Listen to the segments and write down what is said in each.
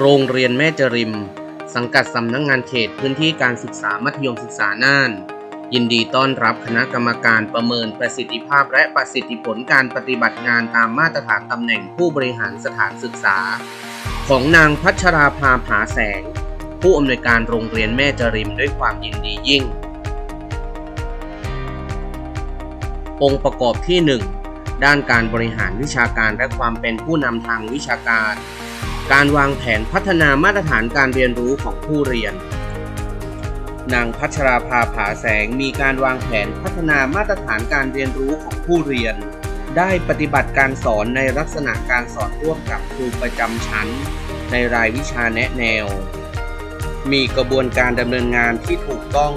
โรงเรียนแม่จริม สังกัดสำนักงงานเขตพื้นที่การศึกษามัธยมศึกษาน่าน ยินดีต้อนรับคณะกรรมการประเมินประสิทธิภาพและประสิทธิผลการปฏิบัติงานตามมาตรฐานตำแหน่งผู้บริหารสถานศึกษา ของนางพัชราภาผาแสง ผู้อำนวยการโรงเรียนแม่จริมด้วยความยินดียิ่ง องค์ประกอบที่ 1 ด้านการบริหารวิชาการและความเป็นผู้นำทางวิชาการ การวางแผนพัฒนามาตรฐานการเรียนรู้ของผู้เรียน นางพัชราภาผาแสงมีการวางแผนพัฒนามาตรฐานการเรียนรู้ของผู้เรียน ได้ปฏิบัติการสอนในลักษณะการสอนร่วมกับครูประจำชั้น ในรายวิชาแนะแนว มีกระบวนการดำเนินงานที่ถูกต้อง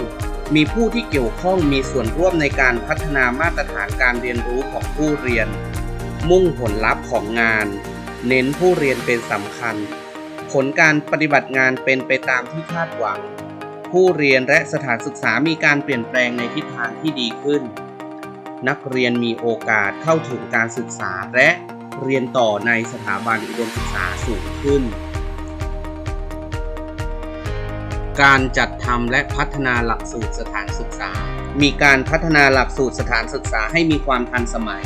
มีผู้ที่เกี่ยวข้องมีส่วนร่วมในการพัฒนามาตรฐานการเรียนรู้ของผู้เรียน มุ่งผลลัพธ์ของงาน เน้นผู้เรียนเป็นสำคัญ ผลการปฏิบัติงานเป็นไปตามที่คาดหวัง ผู้เรียนและสถานศึกษามีการเปลี่ยนแปลงในทิศทางที่ดีขึ้น นักเรียนมีโอกาสเข้าถึงการศึกษาและเรียนต่อในสถาบันอุดมศึกษาสูงขึ้น การจัดทำและพัฒนาหลักสูตรสถานศึกษา มีการพัฒนาหลักสูตรสถานศึกษาให้มีความทันสมัย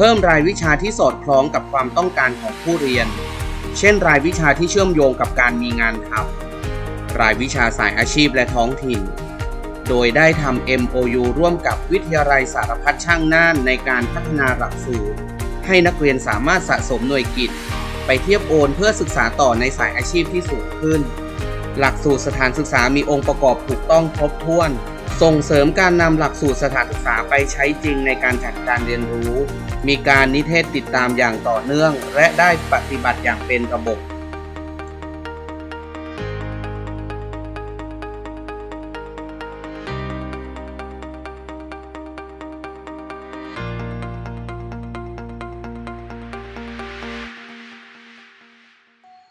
เพิ่มรายวิชาที่สอดคล้องกับความต้องการของผู้เรียน เช่น รายวิชาที่เชื่อมโยงกับการมีงานทำรายวิชาสายอาชีพและท้องถิ่น โดยได้ทำ MOU ร่วมกับวิทยาลัยสารพัดช่างน่านในการพัฒนาหลักสูตร ให้นักเรียนสามารถสะสมหน่วยกิจ ไปเทียบโอนเพื่อศึกษาต่อในสายอาชีพที่สูงขึ้น หลักสูตรสถานศึกษามีองค์ประกอบถูกต้องครบถ้วน ส่งเสริมการนำหลักสูตรสถานศึกษาไปใช้จริงในการจัดการเรียนรู้ มีการนิเทศติดตามอย่างต่อเนื่อง และได้ปฏิบัติอย่างเป็นระบบ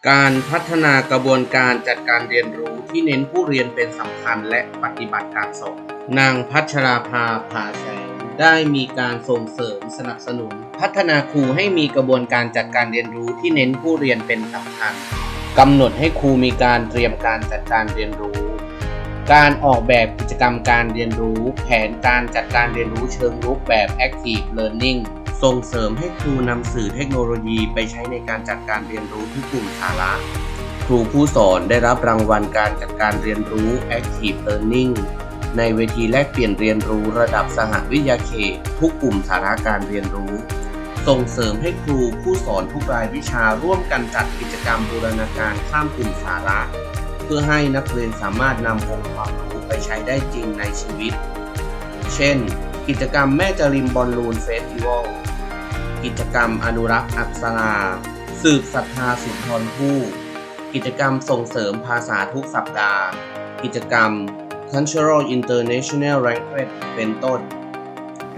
การพัฒนากระบวนการจัดการเรียนรู้ที่เน้นผู้เรียนเป็นสำคัญและปฏิบัติการสอนนางพัชราภาภาแสง ได้มีการส่งเสริมสนับสนุน พัฒนาครูให้มีกระบวนการจัดการเรียนรู้ที่เน้นผู้เรียนเป็นสำคัญกำหนดให้ครูมีการเตรียมการจัดการเรียนรู้ การออกแบบกิจกรรมการเรียนรู้ แผนการจัดการเรียนรู้เชิงรุกแบบ Active Learning ส่งเสริมให้ครูนำสื่อเทคโนโลยีไปใช้ในการจัดการเรียนรู้ทุกกลุ่มสาระครูผู้สอนได้รับรางวัลการจัดการเรียนรู้ Active Learning ในเวทีแลกเปลี่ยนเรียนรู้ระดับสหวิทยาเขตทุกกลุ่มสาระการเรียนรู้ ส่งเสริมให้ครูผู้สอนทุกรายวิชาร่วมกันจัดกิจกรรมบูรณาการข้ามกลุ่มสาระ เพื่อให้นักเรียนสามารถนำองค์ความรู้ไปใช้ได้จริงในชีวิต เช่น กิจกรรมแม่จริมบอลลูนเฟสติวัลกิจกรรมอนุรักษ์อักษราสืบศรัทธาสุนทรภู่กิจกรรมส่งเสริมภาษาทุกสัปดาห์ กิจกรรม Cultural International Language เป็นต้น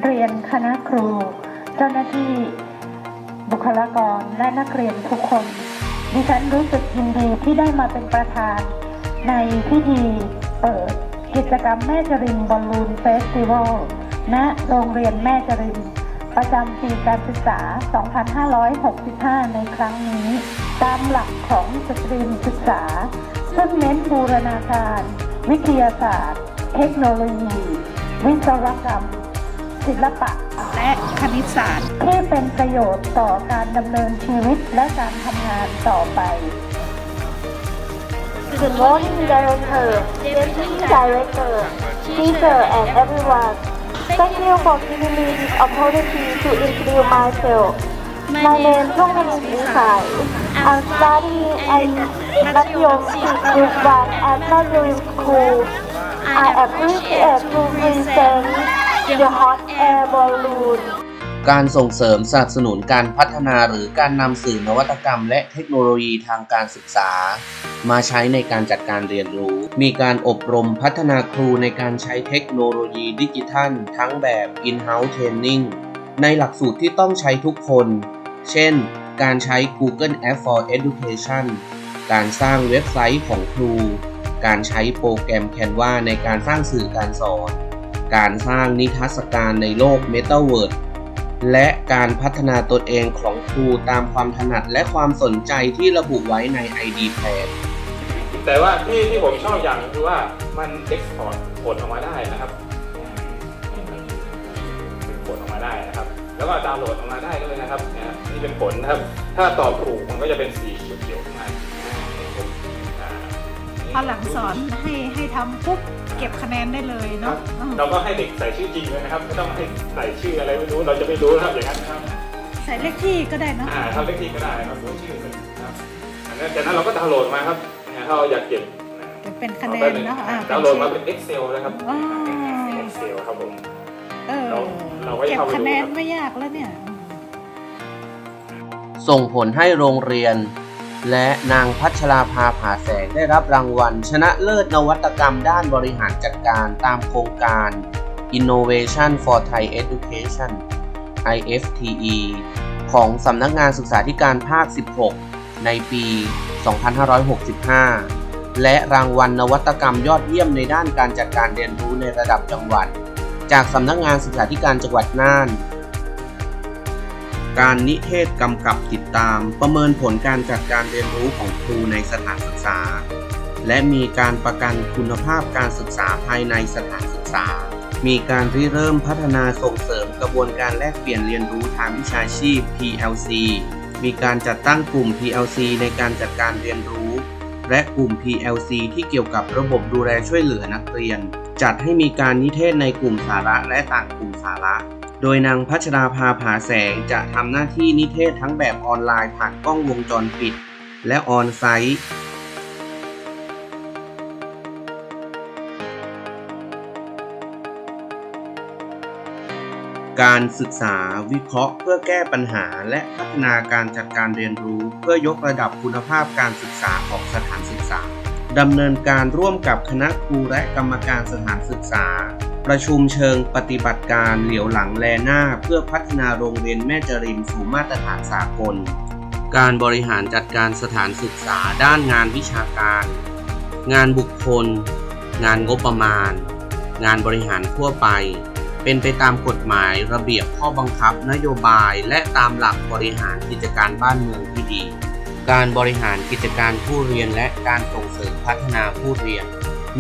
เรียนคณะครู เจ้าหน้าที่ บุคลากรและนักเรียนทุกคน ดิฉันรู้สึกยินดีที่ได้มาเป็นประธาน ในพิธีเปิดกิจกรรมแม่จรินบอลลูนเฟสติวัล ณ โรงเรียนแม่จริน ประจำปีการศึกษา 2565 ในครั้งนี้ ตามหลักของสตรีมศึกษา ซึ่งเน้นบูรณาการ วิทยาศาสตร์ เทคโนโลยี วิศวกรรม ศิลปะ และคณิตศาสตร์ ที่เป็นประโยชน์ต่อการดำเนินชีวิตและการทำงานต่อไป Good morning, Director, Deputy Director, teacher, and everyone. Thank you for giving me this opportunity to introduce myself. My name is Chongmin Isai. I'm studying at National Group 1 at Mandarin School. I appreciate to present the hot air balloon. การส่งเสริมสนับสนุนการพัฒนาหรือการนำสื่อนวัตกรรม และเทคโนโลยีทางการศึกษา มาใช้ในการจัดการเรียนรู้ มีการอบรมพัฒนาครูในการใช้เทคโนโลยีดิจิทัล ทั้งแบบ in-house training ในหลักสูตรที่ต้องใช้ทุกคน เช่น การใช้ Google App for Education การสร้างเว็บไซต์ของครู การใช้โปรแกรม Canva ในการสร้างสื่อการสอน การสร้างนิทรรศการในโลก Metaverse และการพัฒนาตนเองของครูตามความถนัดและความสนใจที่ระบุไว้ใน ID Plan แต่ว่าที่ที่ผมชอบอย่างคือว่ามันเอ็กซ์พอร์ตผลออกมาได้นะครับเป็นผลออกมาได้นะครับ แล้วก็ดาวน์โหลดออกมาได้ด้วยนะครับเนี่ยนี่เป็นผลนะครับ ถ้าตอบถูกมันก็จะเป็นสีเขียวๆขึ้นมาอ่าเนี่ยผมอ่าพอหลังสอนให้ให้ทำปุ๊บเก็บคะแนนได้เลยครัเนาะบอืมเราก็ให้เด็กใส่ชื่อจริงเลยนะครับไม่ต้องให้ใส่ชื่ออะไรไม่รู้เราจะไม่รู้นะครับอย่างนั้นนะครับใส่เลขที่ก็ได้เนาะอ่าทำเลขที่ก็ได้ครับหรือชื่อมันนะครับอันนั้นจากนั้นเราก็ดาวน์โหลดมาครับนะถ้าเราอยากเก็บนะเก็บเป็นคะแนนเนาะอ่าดาวน์โหลดมาเป็น Excel นะครับอ๋อ Excel ครับผม เออเราเราก็เก็บเข้าไปดูคะแนนไม่ยากแล้วเนี่ย ส่งผลให้โรงเรียน และนางพัชราภาผาแสงได้รับรางวัล ชนะเลิศนวัตกรรมด้านบริหารจัดการตามโครงการ Innovation for Thai Education IFTE ของสำนักงานศึกษาธิการภาค 16 ในปี 2565 และรางวัลนวัตกรรมยอดเยี่ยมในด้านการจัดการเรียนรู้ในระดับจังหวัด จากสำนักงานศึกษาธิการจังหวัดน่าน การนิเทศกำกับติดตามประเมินผลการจัดการเรียนรู้ของครูในสถานศึกษา และมีการประกันคุณภาพการศึกษาภายในสถานศึกษา มีการริเริ่มพัฒนาส่งเสริมกระบวนการแลกเปลี่ยนเรียนรู้ทางวิชาชีพ PLC มีการจัดตั้งกลุ่ม PLC ในการจัดการเรียนรู้ และกลุ่ม PLC ที่เกี่ยวกับระบบดูแลช่วยเหลือนักเรียน จัดให้มีการนิเทศในกลุ่มสาระและต่างกลุ่มสาระ โดยนางพัชราภาผาแสงจะทำหน้าที่นิเทศทั้งแบบออนไลน์ผ่านกล้องวงจรปิด และออนไซต์การศึกษาวิเคราะห์เพื่อแก้ปัญหาและพัฒนาการจัดการเรียนรู้ เพื่อยกระดับคุณภาพการศึกษาของสถานศึกษา ดำเนินการร่วมกับคณะครูและกรรมการสถานศึกษา ประชุมเชิงปฏิบัติการเหลียวหลังแลหน้า เพื่อพัฒนาโรงเรียนแม่จริมสู่มาตรฐานสากล การบริหารจัดการสถานศึกษาด้านงานวิชาการ งานบุคคล งานงบประมาณ งานบริหารทั่วไป เป็นไปตามกฎหมายระเบียบข้อบังคับนโยบาย และตามหลักบริหารกิจการบ้านเมืองที่ดี การบริหารกิจการผู้เรียนและการส่งเสริมพัฒนาผู้เรียน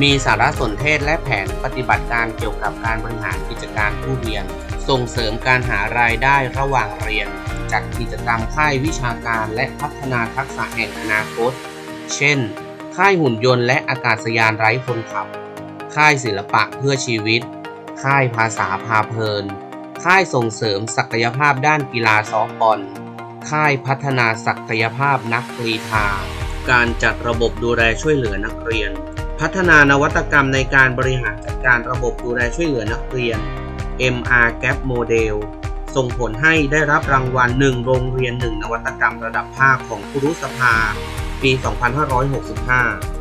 มีสารสนเทศและแผนปฏิบัติการเกี่ยวกับการบริหารกิจการผู้เรียน ส่งเสริมการหารายได้ระหว่างเรียน จัดกิจกรรมค่ายวิชาการและพัฒนาทักษะแห่งอนาคต เช่น ค่ายหุ่นยนต์และอากาศยานไร้คนขับ ค่ายศิลปะเพื่อชีวิต ค่ายภาษาพาเพลิน ค่ายส่งเสริมศักยภาพด้านกีฬาซอฟต์บอล ค่ายพัฒนาศักยภาพนักกรีฑาการจัดระบบดูแลช่วยเหลือนักเรียน พัฒนานวัตกรรมในการบริหารจัดการระบบดูแลช่วยเหลือนักเรียน MR Gap Model ส่งผลให้ได้รับรางวัล 1 โรงเรียน 1 นวัตกรรมระดับภาคของครุสภา ปี 2565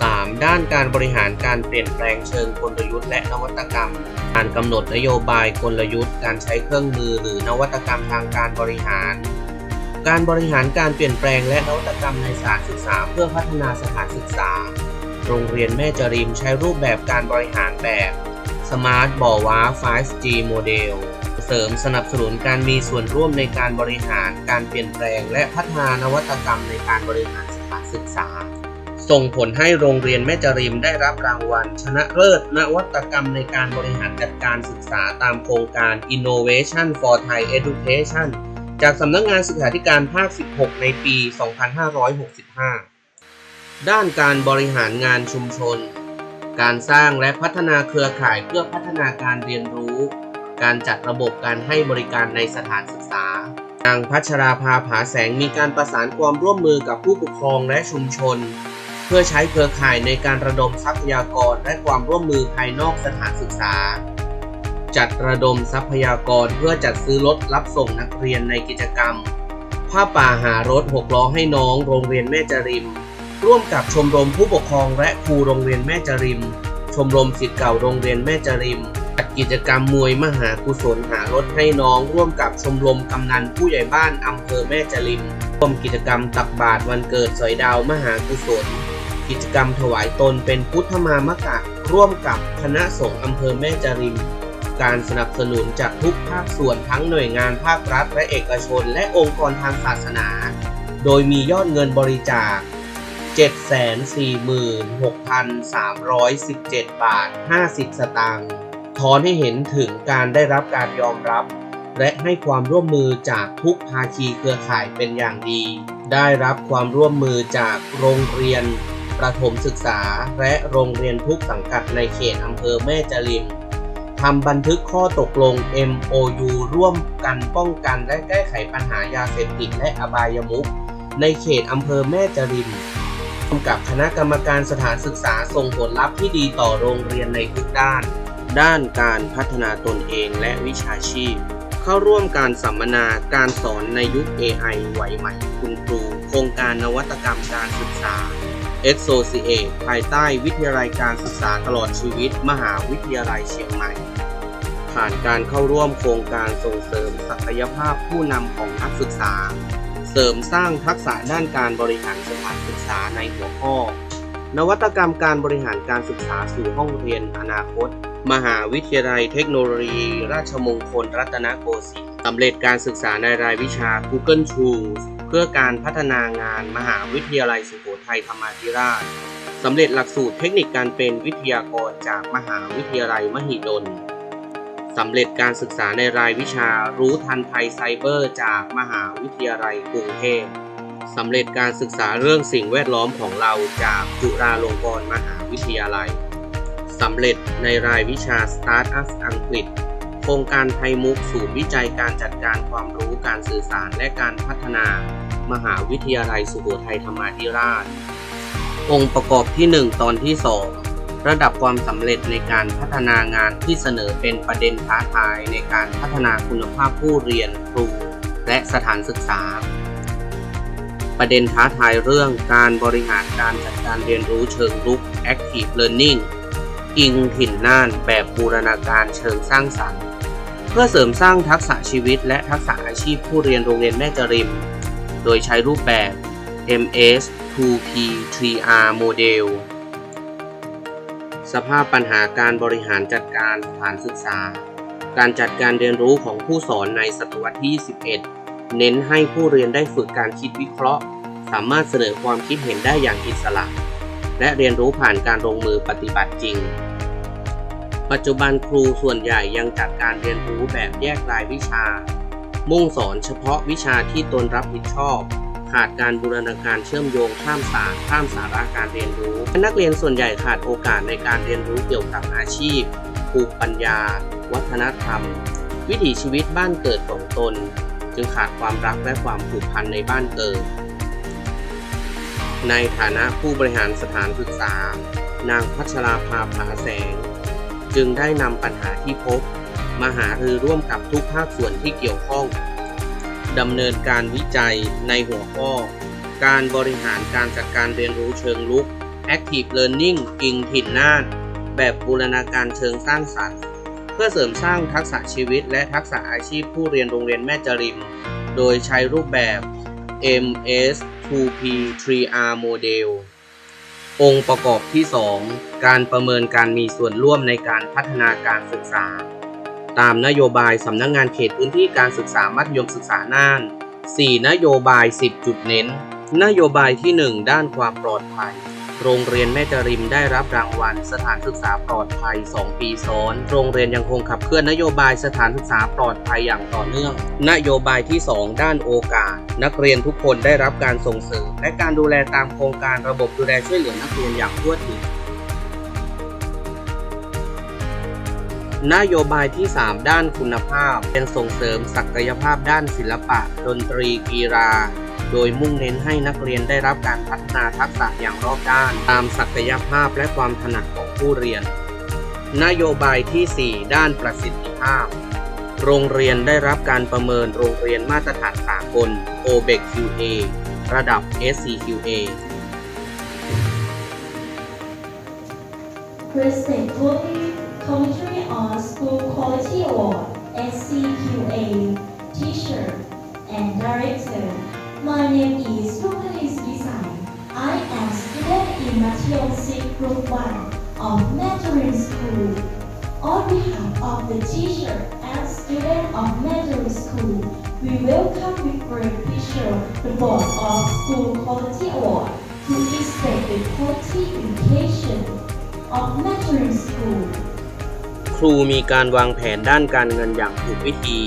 3. ด้านการบริหารการเปลี่ยนแปลงเชิงกลยุทธ์และนวัตกรรม การกำหนดนโยบายกลยุทธ์ การใช้เครื่องมือหรือนวัตกรรมทางการบริหาร การบริหารการเปลี่ยนแปลงและนวัตกรรมในสถานศึกษาเพื่อพัฒนาสถานศึกษา โรงเรียนแม่จริมใช้รูปแบบการบริหารแบบ Smart บ่อว้า 5G โมเดล เสริมสนับสนุนการมีส่วนร่วมในการบริหารการเปลี่ยนแปลง และพัฒนานวัตกรรมในการบริหารสถานศึกษา ส่งผลให้โรงเรียนแม่จริมได้รับรางวัล ชนะเลิศนวัตกรรมในการบริหารจัดการศึกษาตามโครงการ Innovation for Thai Education จากสำนักงานศึกษาธิการภาค 16 ในปี 2565 ด้านการบริหารงานชุมชน การสร้างและพัฒนาเครือข่ายเพื่อพัฒนาการเรียนรู้ การจัดระบบการให้บริการในสถานศึกษานางพัชราภาผาแสงมีการประสานความร่วมมือกับผู้ปกครองและชุมชน เพื่อใช้เครือข่ายในการระดมทรัพยากรและความร่วมมือภายนอกสถานศึกษา จัดระดมทรัพยากรเพื่อจัดซื้อรถรับส่งนักเรียนในกิจกรรม ผ้าป่าหารถหกล้อให้น้องโรงเรียนแม่จริม ร่วมกับชมรมผู้ปกครองและครูโรงเรียนแม่จริม ชมรมศิษย์เก่าโรงเรียนแม่จริมจัดกิจกรรมมวยมหากุศลหารถให้น้อง ร่วมกับชมรมกำนันผู้ใหญ่บ้านอำเภอแม่จริมร่วมกิจกรรมตักบาตรวันเกิดสอยดาวมหากุศลกิจกรรมถวายตนเป็นพุทธมามกะ ร่วมกับคณะสงฆ์อำเภอแม่จริม การสนับสนุนจากทุกภาคส่วนทั้งหน่วยงานภาครัฐและเอกชนและองค์กรทางศาสนา โดยมียอดเงินบริจาค 746,317 บาท 50 สตางค์ทอนให้เห็นถึงการได้รับการยอมรับ และให้ความร่วมมือจากทุกภาคีเครือข่ายเป็นอย่างดี ได้รับความร่วมมือจากโรงเรียน ประถมศึกษา และโรงเรียนทุกสังกัดในเขตอำเภอแม่จริมำบันทึกข้อตกลง MOU ร่วมกันป้องกันและแก้ไขปัญหายาเสพติดและอบายมุขในเขตอำเภอแม่จริมร่วมกับคณะกรรมการสถานศึกษาส่งผลลัพธ์ที่ดีต่อโรงเรียนในทุกด้าน ด้านการพัฒนาตนเองและวิชาชีพ เข้าร่วมการสัมมนาการสอนในยุค AI ไหวใหม่คุณครู โครงการนวัตกรรมการศึกษา Associate ภายใต้วิทยาลัยการศึกษาตลอดชีวิต มหาวิทยาลัยเชียงใหม่ ผ่านการเข้าร่วมโครงการส่งเสริมศักยภาพผู้นำของนักศึกษา เสริมสร้างทักษะด้านการบริหารสถานศึกษาในหัวข้อ นวัตกรรมการบริหารการศึกษาสู่ห้องเรียนอนาคต มหาวิทยาลัยเทคโนโลยี ราชมงคลรัตนโกสินทร์สำเร็จการศึกษาในรายวิชา Google Tools เพื่อการพัฒนางานมหาวิทยาลัยสุโขทัยธรรมาธิราชสำเร็จหลักสูตรเทคนิคการเป็นวิทยากรจากมหาวิทยาลัยมหิดล สำเร็จการศึกษาในรายวิชารู้ทันภัยไซเบอร์ จากมหาวิทยาลัยกรุงเทพสำเร็จการศึกษาเรื่องสิ่งแวดล้อมของเราจากจุฬาลงกรณ์มหาวิทยาลัยสำเร็จในรายวิชา Startup อังกฤษ โครงการไทยมุกศูนย์วิจัยการจัดการความรู้การสื่อสารและการพัฒนา มหาวิทยาลัยสุโขทัยธรรมาธิราช องค์ประกอบที่ 1 ตอนที่ 2 ระดับความสำเร็จในการพัฒนางานที่เสนอเป็นประเด็นท้าทายในการพัฒนาคุณภาพผู้เรียนครู และสถานศึกษา ประเด็นท้าทายเรื่องการบริหารการจัดการเรียนรู้เชิงรุก Active Learning อิงถิ่นน่านแบบบูรณาการเชิงสร้างสรรค์ เพื่อเสริมสร้างทักษะชีวิต และทักษะอาชีพผู้เรียนโรงเรียนแม่จริม โดยใช้รูปแบบ MS 2P 3R โมเดล สภาพปัญหาการบริหารจัดการสถานศึกษา การจัดการเรียนรู้ของผู้สอนในศตวรรษที่ 21 เน้นให้ผู้เรียนได้ฝึกการคิดวิเคราะห์ สามารถเสนอความคิดเห็นได้อย่างอิสระ และเรียนรู้ผ่านการลงมือปฏิบัติจริง ปัจจุบันครูส่วนใหญ่ยังจัดการเรียนรู้แบบแยกรายวิชา มุ่งสอนเฉพาะวิชาที่ตนรับผิดชอบ ขาดการบูรณาการเชื่อมโยงข้ามศารข้ามสาระการเรียนรู้ นักเรียนส่วนใหญ่ขาดโอกาสในการเรียนรู้เกี่ยวกับอาชีพ ภูมิปัญญา วัฒนธรรม วิถีชีวิตบ้านเกิดของตน จึงขาดความรักและความผูกพันในบ้านเกิด ในฐานะผู้บริหารสถานศึกษา นางพัชราภาผาแสง จึงได้นำปัญหาที่พบ มาหารือร่วมกับทุกภาคส่วนที่เกี่ยวข้อง ดำเนินการวิจัยในหัวข้อ การบริหารการจัดการเรียนรู้เชิงลุก Active Learning อิงถิ่นน่าน แบบบูรณาการเชิงสร้างสรรค์ เพื่อเสริมสร้างทักษะชีวิต และทักษะอาชีพผู้เรียนโรงเรียนแม่จริม โดยใช้รูปแบบ MS 2P 3R โมเดลองค์ประกอบที่ 2 การประเมินการมีส่วนร่วมในการพัฒนาการศึกษา ตามนโยบายสำนักงงานเขตพื้นที่การศึกษามัธยมศึกษาน่าน 4 นโยบาย 10 จุดเน้น นโยบายที่ 1 ด้านความปลอดภัย โรงเรียนแม่จริมได้รับรางวัล สถานศึกษาปลอดภัย 2 ปีซ้อน โรงเรียนยังคงขับเคลื่อนนโยบายสถานศึกษาปลอดภัยอย่างต่อเนื่อง นโยบายที่ 2 ด้านโอกาส นักเรียนทุกคนได้รับการส่งเสริมและการดูแลตามโครงการระบบดูแลช่วยเหลือนักเรียนอย่างทั่วถึง นโยบายที่ 3 ด้านคุณภาพเป็นส่งเสริมศักยภาพด้านศิลปะ ดนตรีกีฬา โดยมุ่งเน้นให้นักเรียนได้รับการพัฒนาทักษะอย่างรอบด้าน ตามศักยภาพและความถนัดของผู้เรียน นโยบายที่ 4 ด้านประสิทธิภาพ โรงเรียนได้รับการประเมินโรงเรียนมาตรฐานสากล OBEQ-QA ระดับ SCQA Present Commentary on School Quality Award SCQA Teacher and Director. My name is Rupalis Desai I am student in Matthew 6 Group 1 of Mandarin School. On behalf of the teacher and student of Mandarin School, we welcome with great pleasure the Board of School Quality Award to inspect the quality education of Mandarin School. ครูมีการวางแผนด้านการเงินอย่างถูกวิธี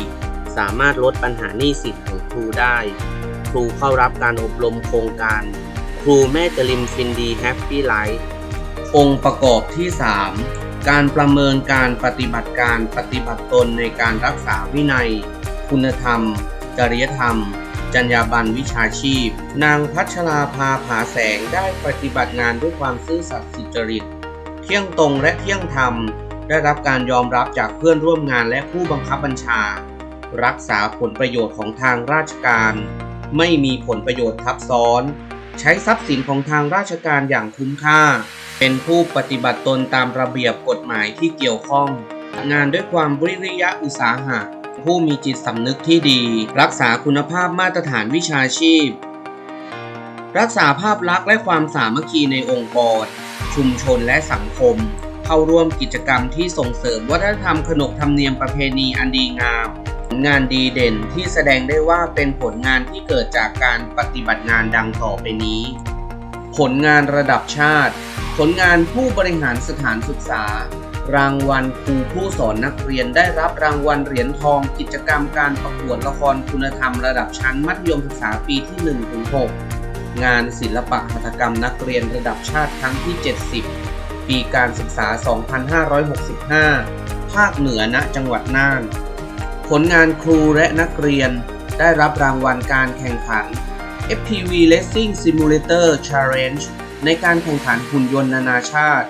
สามารถลดปัญหาหนี้สินของครูได้ ครูเข้ารับการอบรมโครงการ ครูแม่จริมฟินดีแฮปปี้ไลฟ์องค์ประกอบที่ 3 การประเมินการปฏิบัติการปฏิบัติตนในการรักษาวินัย คุณธรรม จริยธรรม จรรยาบรรณวิชาชีพ นางพัชราภาผาแสงได้ปฏิบัติงานด้วยความซื่อสัตย์สุจริต เที่ยงตรงและเที่ยงธรรม ได้รับการยอมรับจากเพื่อนร่วมงานและผู้บังคับบัญชา รักษาผลประโยชน์ของทางราชการ ไม่มีผลประโยชน์ทับซ้อน ใช้ทรัพย์สินของทางราชการอย่างคุ้มค่า เป็นผู้ปฏิบัติตนตามระเบียบกฎหมายที่เกี่ยวข้อง งานด้วยความวิริยะอุตสาหะ ผู้มีจิตสำนึกที่ดี รักษาคุณภาพมาตรฐานวิชาชีพ รักษาภาพลักษณ์และความสามัคคีในองค์กรชุมชนและสังคม เข้าร่วมกิจกรรมที่ส่งเสริมวัฒนธรรมขนบธรรมเนียมประเพณีอันดีงาม ผลงานดีเด่นที่แสดงได้ว่าเป็นผลงานที่เกิดจากการปฏิบัติงานดังต่อไปนี้ ผลงานระดับชาติ ผลงานผู้บริหารสถานศึกษา รางวัลครูผู้สอนนักเรียนได้รับรางวัลเหรียญทองกิจกรรมการประกวดละครคุณธรรมระดับชั้นมัธยมศึกษาปีที่1-6งานศิลปะหัตถกรรมนักเรียนระดับชาติครั้งที่ 70 ปีการศึกษา 2565 ภาคเหนือณจังหวัดน่าน ผลงานครูและนักเรียนได้รับรางวัลการแข่งขัน FPV Racing Simulator Challenge ในการแข่งขันหุ่นยนต์นานาชาติ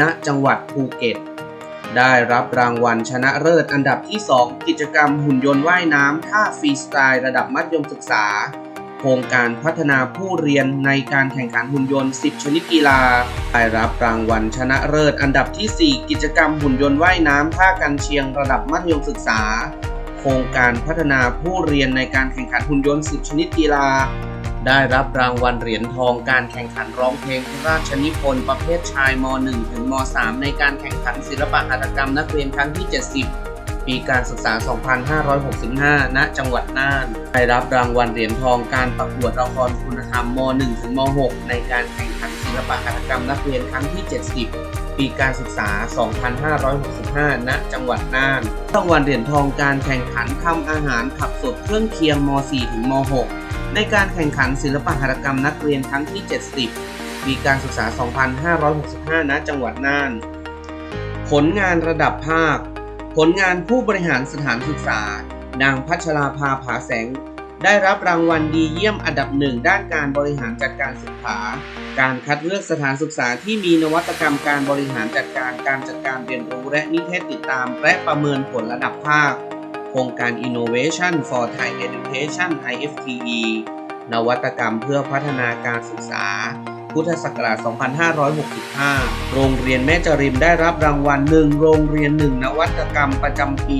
ณ จังหวัดภูเก็ต ได้รับรางวัลชนะเลิศอันดับที่ 2 กิจกรรมหุ่นยนต์ว่ายน้ำท่าฟรีสไตล์ระดับมัธยมศึกษา โครงการพัฒนาผู้เรียนในการแข่งขันหุ่นยนต์ 10 ชนิดกีฬา ได้รับรางวัลชนะเลิศอันดับทีสี่ 4 กิจกรรมหุ่นยนต์ว่ายน้ำท่ากันเชียงระดับมัธยมศึกษา โครงการพัฒนาผู้เรียนในการแข่งขันหุ่นยนต์ 10 ชนิดกีฬา ได้รับรางวัลเหรียญทองการแข่งขันร้องเพลงพระราชนิพนธ์ประเภทชายม .1 ถึงม .3 ในการแข่งขันศิลปะหัตถกรรมนักเรียนครั้งที่ 70 ปีการศึกษา 2565 ณ จังหวัดน่าน ได้รับรางวัลเหรียญทองการประกวดละครคุณธรรมม .1 ถึงม .6 ในการแข่งขันศิลปะหัตถกรรมนักเรียนครั้งที่ 70 ปีการศึกษา 2565 ณ จังหวัดน่าน รางวัลเหรียญทองการแข่งขันทำอาหารผักสดเครื่องเคียงม .4 ถึงม .6 ในการแข่งขันศิลปหัตถกรรมนักเรียนครั้งที่ 70 ปีการศึกษา 2565 ณ จังหวัดน่าน ผลงานระดับภาค ผลงานผู้บริหารสถานศึกษา นางพัชราภาผาแสง ได้รับรางวัลดีเยี่ยมอันดับหนึ่งด้านการบริหารจัดการศึกษา การคัดเลือกสถานศึกษาที่มีนวัตกรรมการบริหารจัดการการจัดการเรียนรู้และนิเทศติดตามและประเมินผลระดับภาค โครงการ Innovation for Thai Education IFTE นวัตกรรมเพื่อพัฒนาการศึกษา พุทธศักราช 2565 โรงเรียนแม่จริมได้รับรางวัลหนึ่งโรงเรียนหนึ่งนวัตกรรมประจำปี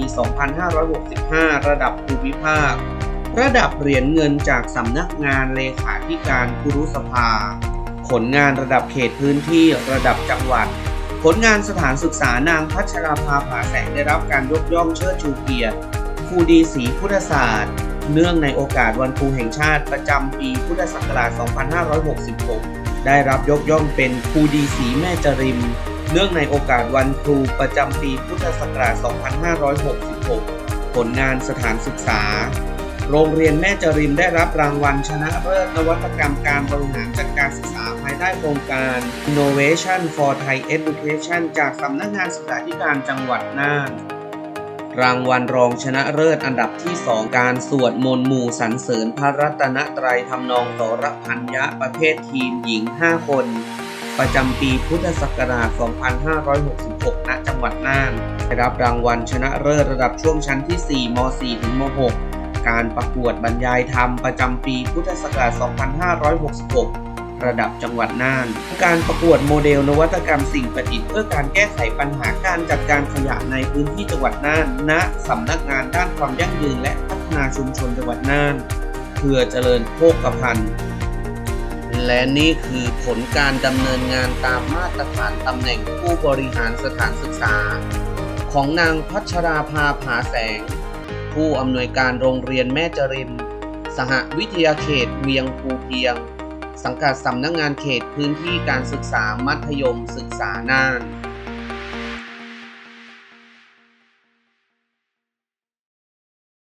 2565 ระดับภูมิภาค ระดับเหรียญเงินจากสำนักงานเลขาธิการคุรุสภา ผลงานระดับเขตพื้นที่ระดับจังหวัด ผลงานสถานศึกษานางพัชราภาผาแสงได้รับการยกย่องเชิดชูเกียรติครูดีศรีพุทธศาสตร์เนื่องในโอกาสวันครูแห่งชาติประจำปีพุทธศักราช 2566 ได้รับยกย่องเป็นครูดีศรีแม่จริม เนื่องในโอกาสวันครูประจำปีพุทธศักราช 2566 ผลงานสถานศึกษา โรงเรียนแม่จริมได้รับรางวัลชนะเลิศนวัตกรรมการบริหารจัดการศึกษาภายใต้โครงการ Innovation for Thai Education จากสำนักงานศึกษาธิการจังหวัดน่าน รางวัลรองชนะเลิศอันดับที่ 2 การสวดมนต์หมู่สรรเสริญพระรัตนตรัยทำนองโสรพัญญะประเภททีมหญิง 5 คน ประจำปีพุทธศักราช 2566 ณ จังหวัดน่านได้รับรางวัลชนะเลิศระดับช่วงชั้นที่ 4 ม .4 ถึงม .6 การประกวดบรรยายธรรมประจำปีพุทธศักราช 2566 ระดับจังหวัดน่าน การประกวดโมเดลนวัตกรรมสิ่งประดิษฐ์เพื่อการแก้ไขปัญหาการจัดการขยะในพื้นที่จังหวัดน่าน ณสำนักงานด้านความยั่งยืนและพัฒนาชุมชนจังหวัดน่านเพื่อเจริญโภคภัณฑ์และนี่คือผลการดำเนินงานตามมาตรฐานตำแหน่งผู้บริหารสถานศึกษา ของนางพัชราภาผาแสง ผู้อำนวยการโรงเรียนแม่จรินสหวิทยาเขตเวียงภูเพียง สังกัดสำนักงงานเขตพื้นที่การศึกษามัธยมศึกษาน่าน